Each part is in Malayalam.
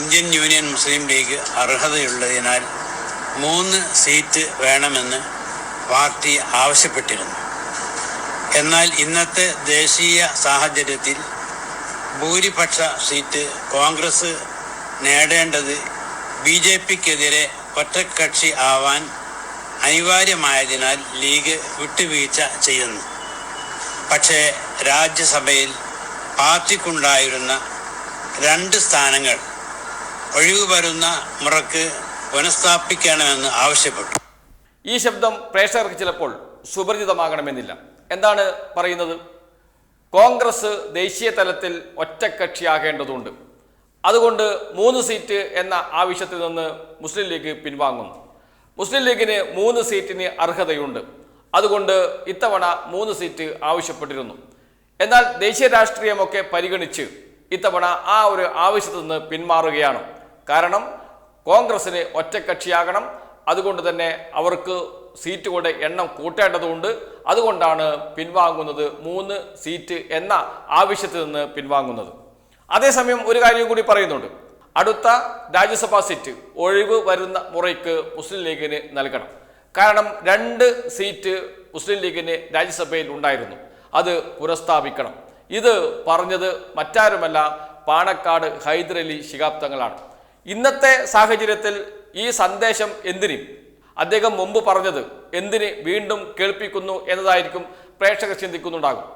ഇന്ത്യൻ യൂണിയൻ മുസ്ലിം ലീഗ് അർഹതയുള്ളതിനാൽ മൂന്ന് സീറ്റ് വേണമെന്ന് പാർട്ടി ആവശ്യപ്പെട്ടിരുന്നു. എന്നാൽ ഇന്നത്തെ ദേശീയ സാഹചര്യത്തിൽ ഭൂരിപക്ഷ സീറ്റ് കോൺഗ്രസ് നേടേണ്ടത് ബി ജെ പിക്കെതിരെ ഒറ്റക്കക്ഷി ആവാൻ അനിവാര്യമായതിനാൽ ലീഗ് വിട്ടുവീഴ്ച ചെയ്യുന്നു. പക്ഷേ രാജ്യസഭയിൽ പാർട്ടിക്കുണ്ടായിരുന്ന രണ്ട് സ്ഥാനങ്ങൾ ഒഴിവ് വരുന്ന മുറക്ക് പുനഃസ്ഥാപിക്കണമെന്ന് ആവശ്യപ്പെട്ടു. ഈ ശബ്ദം പ്രേക്ഷകർക്ക് ചിലപ്പോൾ സുപരിചിതമാകണമെന്നില്ല. എന്താണ് പറയുന്നത്? കോൺഗ്രസ് ദേശീയ തലത്തിൽ ഒറ്റക്കക്ഷിയാകേണ്ടതുണ്ട്. അതുകൊണ്ട് മൂന്ന് സീറ്റ് എന്ന ആവശ്യത്തിൽ നിന്ന് മുസ്ലിം ലീഗ് പിൻവാങ്ങുന്നു. മുസ്ലിം ലീഗിന് മൂന്ന് സീറ്റിന് അർഹതയുണ്ട്. അതുകൊണ്ട് ഇത്തവണ മൂന്ന് സീറ്റ് ആവശ്യപ്പെട്ടിരുന്നു. എന്നാൽ ദേശീയ രാഷ്ട്രീയമൊക്കെ പരിഗണിച്ച് ഇത്തവണ ആ ഒരു ആവശ്യത്തിൽ നിന്ന് പിന്മാറുകയാണ്. കാരണം കോൺഗ്രസിന് ഒറ്റക്കക്ഷിയാകണം. അതുകൊണ്ട് തന്നെ അവർക്ക് സീറ്റുകളുടെ എണ്ണം കൂട്ടേണ്ടതുണ്ട്. അതുകൊണ്ടാണ് പിൻവാങ്ങുന്നത് മൂന്ന് സീറ്റ് എന്ന ആവശ്യത്തിൽ നിന്ന് പിൻവാങ്ങുന്നത്. അതേസമയം ഒരു കാര്യം കൂടി പറയുന്നുണ്ട്. അടുത്ത രാജ്യസഭാ സീറ്റ് ഒഴിവ് വരുന്ന മുറയ്ക്ക് മുസ്ലിം ലീഗിന് നൽകണം. കാരണം രണ്ട് സീറ്റ് മുസ്ലിം ലീഗിന് രാജ്യസഭയിൽ ഉണ്ടായിരുന്നു. അത് പുനഃസ്ഥാപിക്കണം. ഇത് പറഞ്ഞത് മറ്റാരുമല്ല പാണക്കാട് ഹൈദരലി ശിഹാബ് തങ്ങളാണ് ഇന്നത്തെ സാഹചര്യത്തിൽ ഈ സന്ദേശം എന്തിന്? അദ്ദേഹം മുമ്പ് പറഞ്ഞത് എന്തിന് വീണ്ടും കേൾപ്പിക്കുന്നു എന്നതായിരിക്കും പ്രേക്ഷകർ ചിന്തിക്കുന്നുണ്ടാകും.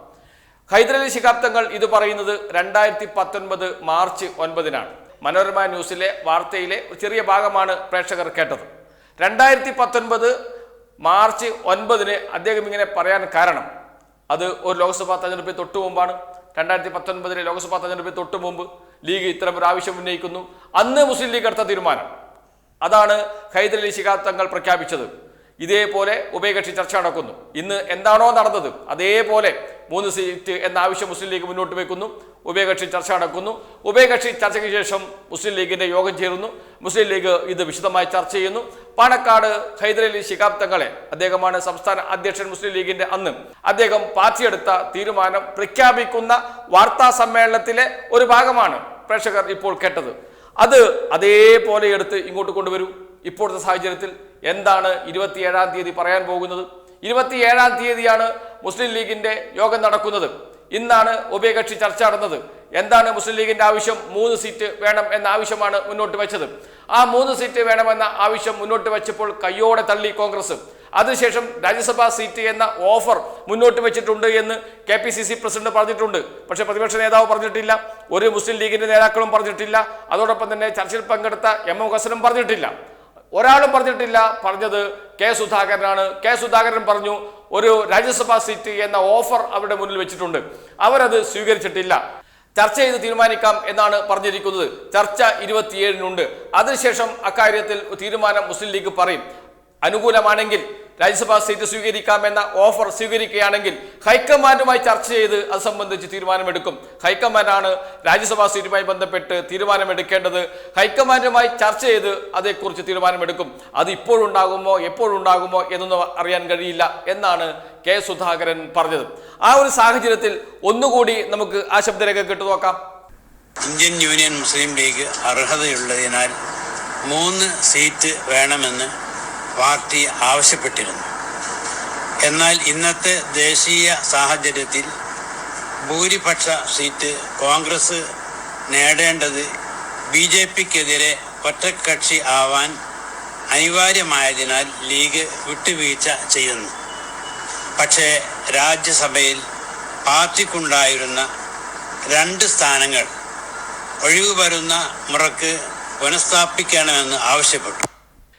ഹൈദരലി ശിഖാബ്ദങ്ങൾ ഇത് പറയുന്നത് രണ്ടായിരത്തി പത്തൊൻപത് മാർച്ച് ഒൻപതിനാണ്. മനോരമ ന്യൂസിലെ വാർത്തയിലെ ചെറിയ ഭാഗമാണ് പ്രേക്ഷകർ കേട്ടത്. രണ്ടായിരത്തി പത്തൊൻപത് മാർച്ച് ഒൻപതിന് അദ്ദേഹം ഇങ്ങനെ പറയാൻ കാരണം അത് ഒരു ലോക്സഭാ തെരഞ്ഞെടുപ്പിൽ തൊട്ടു മുമ്പാണ് രണ്ടായിരത്തി പത്തൊൻപതിലെ ലോക്സഭാ തെരഞ്ഞെടുപ്പിൽ തൊട്ടു മുമ്പ് ലീഗ് ഇത്തരം ആവശ്യം ഉന്നയിക്കുന്നു. അന്ന് മുസ്ലിം ലീഗ് എടുത്ത തീരുമാനം. അതാണ് ഹൈദരലി ശിഹാബ് തങ്ങൾ പ്രഖ്യാപിച്ചത്. ഇതേപോലെ ഉഭയകക്ഷി ചർച്ച നടക്കുന്നു. ഇന്ന് എന്താണോ നടന്നത് അതേപോലെ മൂന്ന് സീറ്റ് എന്ന ആവശ്യം മുസ്ലിം ലീഗ് മുന്നോട്ട് വെക്കുന്നു. ഉഭയകക്ഷി ചർച്ച നടക്കുന്നു. ഉഭയകക്ഷി ചർച്ചയ്ക്ക് ശേഷം മുസ്ലിം ലീഗിന്റെ യോഗം ചേരുന്നു. മുസ്ലിം ലീഗ് ഇത് വിശദമായി ചർച്ച ചെയ്യുന്നു. പാണക്കാട് ഹൈദരലി ശിഹാബ് തങ്ങളെ അദ്ദേഹമാണ് സംസ്ഥാന അധ്യക്ഷൻ മുസ്ലിം ലീഗിന്റെ അന്ന്. അദ്ദേഹം പാർട്ടിയെടുത്ത തീരുമാനം പ്രഖ്യാപിക്കുന്ന വാർത്താ സമ്മേളനത്തിലെ ഒരു ഭാഗമാണ്. പ്രേക്ഷകർ ഇപ്പോൾ കേട്ടത്. അത് അതേപോലെ എടുത്ത് ഇങ്ങോട്ട് കൊണ്ടുവരൂ. ഇപ്പോഴത്തെ സാഹചര്യത്തിൽ എന്താണ് ഇരുപത്തിയേഴാം തീയതി പറയാൻ പോകുന്നത്? ഇരുപത്തിയേഴാം തീയതിയാണ് മുസ്ലിം ലീഗിന്റെ യോഗം നടക്കുന്നത്. ഇന്നാണ് ഉഭയകക്ഷി ചർച്ച നടന്നത്. എന്താണ് മുസ്ലിം ലീഗിന്റെ ആവശ്യം? മൂന്ന് സീറ്റ് വേണം എന്ന ആവശ്യമാണ് മുന്നോട്ട് വെച്ചത്. ആ മൂന്ന് സീറ്റ് വേണമെന്ന ആവശ്യം മുന്നോട്ട് വെച്ചപ്പോൾ കയ്യോടെ തള്ളി കോൺഗ്രസ്. അതിനുശേഷം രാജ്യസഭാ സീറ്റ് എന്ന ഓഫർ മുന്നോട്ട് വെച്ചിട്ടുണ്ട് എന്ന് K P C C president പറഞ്ഞിട്ടുണ്ട്. പക്ഷേ പ്രതിപക്ഷ നേതാവ് പറഞ്ഞിട്ടില്ല ഒരു മുസ്ലിം ലീഗിന്റെ നേതാക്കളും പറഞ്ഞിട്ടില്ല അതോടൊപ്പം തന്നെ ചർച്ചയിൽ പങ്കെടുത്ത എം എം ഹസനും പറഞ്ഞിട്ടില്ല. ഒരാളും പറഞ്ഞിട്ടില്ല പറഞ്ഞത് കെ സുധാകരനാണ്. കെ സുധാകരൻ പറഞ്ഞു ഒരു രാജ്യസഭാ സീറ്റ് എന്ന ഓഫർ അവരുടെ മുന്നിൽ വെച്ചിട്ടുണ്ട്. അവരത് സ്വീകരിച്ചിട്ടില്ല. ചർച്ച ചെയ്ത് തീരുമാനിക്കാം എന്നാണ് പറഞ്ഞിരിക്കുന്നത്. ചർച്ച ഇരുപത്തിയേഴിനുണ്ട്. അതിനുശേഷം അക്കാര്യത്തിൽ തീരുമാനം മുസ്ലിം ലീഗ് പറയും. അനുകൂലമാണെങ്കിൽ രാജ്യസഭാ സീറ്റ് സ്വീകരിക്കാമെന്ന ഓഫർ സ്വീകരിക്കുകയാണെങ്കിൽ ഹൈക്കമാൻഡുമായി ചർച്ച ചെയ്ത് അത് സംബന്ധിച്ച് തീരുമാനമെടുക്കും. ഹൈക്കമാൻഡാണ് രാജ്യസഭാ സീറ്റുമായി ബന്ധപ്പെട്ട് തീരുമാനമെടുക്കേണ്ടത്. ഹൈക്കമാൻഡുമായി ചർച്ച ചെയ്ത് അതേക്കുറിച്ച് തീരുമാനമെടുക്കും. അത് ഇപ്പോഴുണ്ടാകുമോ എപ്പോഴുണ്ടാകുമോ എന്നൊന്നും അറിയാൻ കഴിയില്ല എന്നാണ് കെ സുധാകരൻ പറഞ്ഞത്. ആ ഒരു സാഹചര്യത്തിൽ ഒന്നുകൂടി നമുക്ക് ആ ശബ്ദരേഖ കേട്ടു നോക്കാം. ഇന്ത്യൻ യൂണിയൻ മുസ്ലിം ലീഗ് അർഹതയുള്ളതിനാൽ മൂന്ന് സീറ്റ് വേണമെന്ന് പാർട്ടി ആവശ്യപ്പെട്ടിരുന്നു. എന്നാൽ ഇന്നത്തെ ദേശീയ സാഹചര്യത്തിൽ ഭൂരിപക്ഷ സീറ്റ് കോൺഗ്രസ് നേടേണ്ടത് ബി ജെ പിക്കെതിരെ ഒറ്റക്കക്ഷി ആവാൻ അനിവാര്യമായതിനാൽ ലീഗ് വിട്ടുവീഴ്ച ചെയ്യുന്നു. പക്ഷേ രാജ്യസഭയിൽ പാർട്ടിക്കുണ്ടായിരുന്ന രണ്ട് സ്ഥാനങ്ങൾ ഒഴിവ് വരുന്ന മുറക്ക് പുനഃസ്ഥാപിക്കണമെന്ന് ആവശ്യപ്പെട്ടു.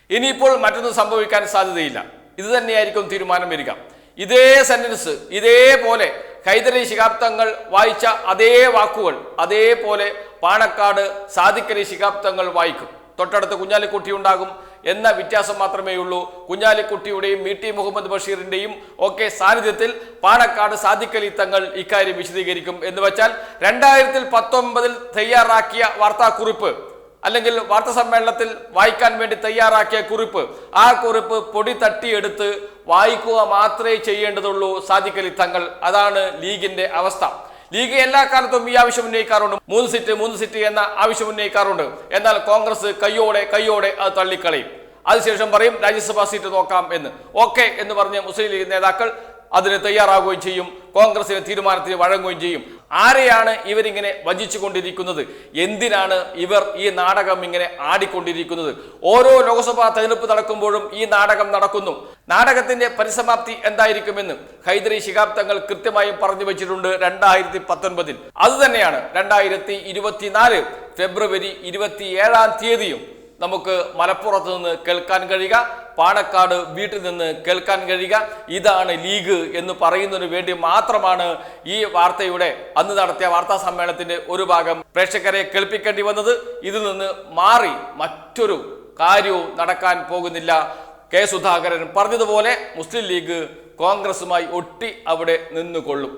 ഇനിയിപ്പോൾ മറ്റൊന്നും സംഭവിക്കാൻ സാധ്യതയില്ല. ഇത് തന്നെയായിരിക്കും തീരുമാനം വരിക. ഇതേ സെന്റൻസ് ഇതേപോലെ ഹൈദരി ശിഖാബ്ദങ്ങൾ വായിച്ച അതേ വാക്കുകൾ അതേപോലെ പാണക്കാട് സാധിക്കലി ശിഖാബ്ദങ്ങൾ വായിക്കും. തൊട്ടടുത്ത് കുഞ്ഞാലിക്കുട്ടി ഉണ്ടാകും എന്ന വ്യത്യാസം മാത്രമേ ഉള്ളൂ കുഞ്ഞാലിക്കുട്ടിയുടെയും വി ടി മുഹമ്മദ് ബഷീറിന്റെയും ഒക്കെ സാന്നിധ്യത്തിൽ പാണക്കാട് സാധിക്കലി തങ്ങൾ ഇക്കാര്യം വിശദീകരിക്കും. എന്ന് വെച്ചാൽ രണ്ടായിരത്തിൽ പത്തൊമ്പതിൽ തയ്യാറാക്കിയ വാർത്താക്കുറിപ്പ് അല്ലെങ്കിൽ വാർത്താ സമ്മേളനത്തിൽ വായിക്കാൻ വേണ്ടി തയ്യാറാക്കിയ കുറിപ്പ് ആ കുറിപ്പ് പൊടി തട്ടിയെടുത്ത് വായിക്കുക മാത്രമേ ചെയ്യേണ്ടതുള്ളൂ സാദിഖലി തങ്ങൾ. അതാണ് ലീഗിന്റെ അവസ്ഥ. ലീഗ് എല്ലാ കാലത്തും ഈ ആവശ്യം ഉന്നയിക്കാറുണ്ട്. മൂന്ന് സീറ്റ് മൂന്ന് സീറ്റ് എന്ന ആവശ്യം ഉന്നയിക്കാറുണ്ട്. എന്നാൽ കോൺഗ്രസ് കയ്യോടെ കയ്യോടെ അത് തള്ളിക്കളയും. അതിനുശേഷം പറയും രാജ്യസഭാ സീറ്റ് നോക്കാം എന്ന്. ഓക്കെ എന്ന് പറഞ്ഞ് മുസ്ലിം ലീഗ് നേതാക്കൾ അതിന് തയ്യാറാകുകയും ചെയ്യും. കോൺഗ്രസിന്റെ തീരുമാനത്തിന് വഴങ്ങുകയും ചെയ്യും. ആരെയാണ് ഇവരിങ്ങനെ വഞ്ചിച്ചുകൊണ്ടിരിക്കുന്നത്? എന്തിനാണ് ഇവർ ഈ നാടകം ഇങ്ങനെ ആടിക്കൊണ്ടിരിക്കുന്നത്? ഓരോ ലോക്സഭാ തെരഞ്ഞെടുപ്പ് നടക്കുമ്പോഴും ഈ നാടകം നടക്കുന്നു. നാടകത്തിന്റെ പരിസമാപ്തി എന്തായിരിക്കുമെന്ന് ഹൈദരി ശിഹാബ് തങ്ങൾ കൃത്യമായും പറഞ്ഞു വെച്ചിട്ടുണ്ട് രണ്ടായിരത്തി പത്തൊൻപതിൽ അതുതന്നെയാണ് രണ്ടായിരത്തി ഇരുപത്തിനാല് ഫെബ്രുവരി ഇരുപത്തി ഏഴാം തീയതിയും നമുക്ക് മലപ്പുറത്ത് നിന്ന് കേൾക്കാൻ കഴിയുക. പാണക്കാട് വീട്ടിൽ നിന്ന് കേൾക്കാൻ കഴിയുക. ഇതാണ് ലീഗ് എന്ന് പറയുന്നതിന് വേണ്ടി മാത്രമാണ് ഈ വാർത്തയുടെ അന്ന് നടത്തിയ വാർത്താ സമ്മേളനത്തിന്റെ ഒരു ഭാഗം പ്രേക്ഷകരെ കേൾപ്പിക്കേണ്ടി വന്നത്. ഇതിൽ നിന്ന് മാറി മറ്റൊരു കാര്യവും നടക്കാൻ പോകുന്നില്ല. കെ സുധാകരൻ പറഞ്ഞതുപോലെ മുസ്ലിം ലീഗ് കോൺഗ്രസുമായി ഒട്ടി അവിടെ നിന്നുകൊള്ളും.